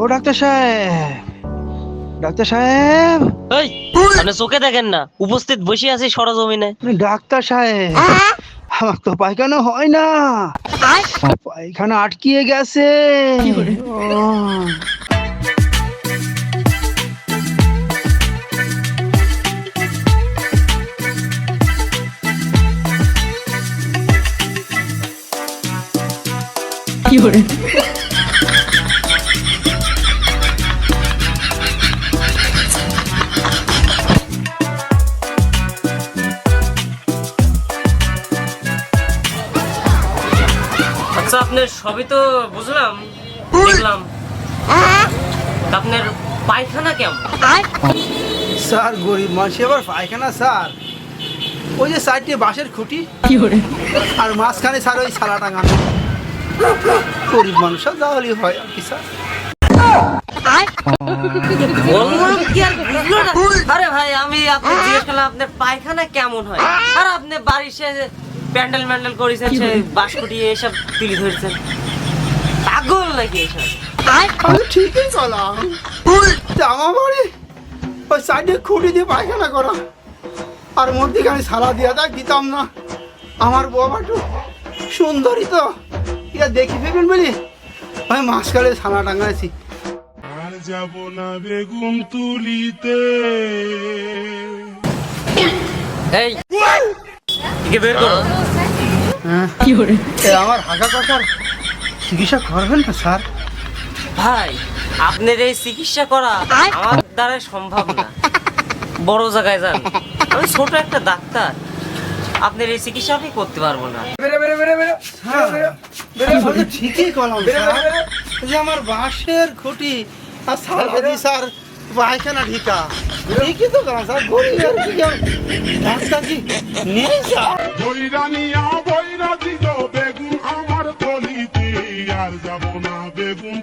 ও doctor সাহেব। Doctor সাহেব। এই আপনি চোখে দেখেন না উপস্থিত বসে আছি সরজমিনে। ডাক্তার সাহেব আমার তো পায়খানা হয় না। পায়খানা আটকিয়ে গেছে। ও, আচ্ছা আপনার সবই তো বুঝলাম দেখলাম। আপনার পায়খানা কেমন? স্যার গরিব মানুষ আবার পায়খানা স্যার। ওই যে সাইডে বাঁশের খুঁটি। আর মাঝখানে স্যার ওই সালা টাঙানো। গরিব মানুষ তাহলেই হয় আর কি স্যার। কি আর ভাই আমি আপনি জিজ্ঞেস করলাম আপনার পায়খানা কেমন হয়? আর আপনি বাড়ির সে প্যান্ডেল ম্যান্ডেল করেছেন সে বাসকুটি এসব তুলে ধরেছেন পাগল নাকি এসব? আমি ঠিকই করলাম জামা বাড়ি ওই সাইডে খুঁটি দিয়ে পায়খানা করা। আর মধ্যেখানে সালা দিয়া দেয় দিতাম না। আমার বাবা একটু সুন্দরী তো। এটা দেখি ফেলবেন বলি? আমি মাঝখানে সালা টাঙাইছি। আর যাব না বেগুন তুলিতে। এই। একে বের করো। আমার হাঁকা কথার চিকিৎসা করবেন না স্যার? ভাই আপনার এই চিকিৎসা করা আমার দ্বারা সম্ভব না। বড় জায়গায় যান। আমি ছোট একটা ডাক্তার। আপনার এই চিকিৎসা আমি করতে পারব না। হ্যাঁ, ঠিকই করলাম যে আমার বাঁশের খুঁটি আর স্যার পায়খানা ঢিকা। ঠিকই তো কারণ স্যার গড়ি আর কি? কাজ কাজি নেই স্যার বইরা নিয়া বইরা আমার গলিতে আর যাব না বেগুন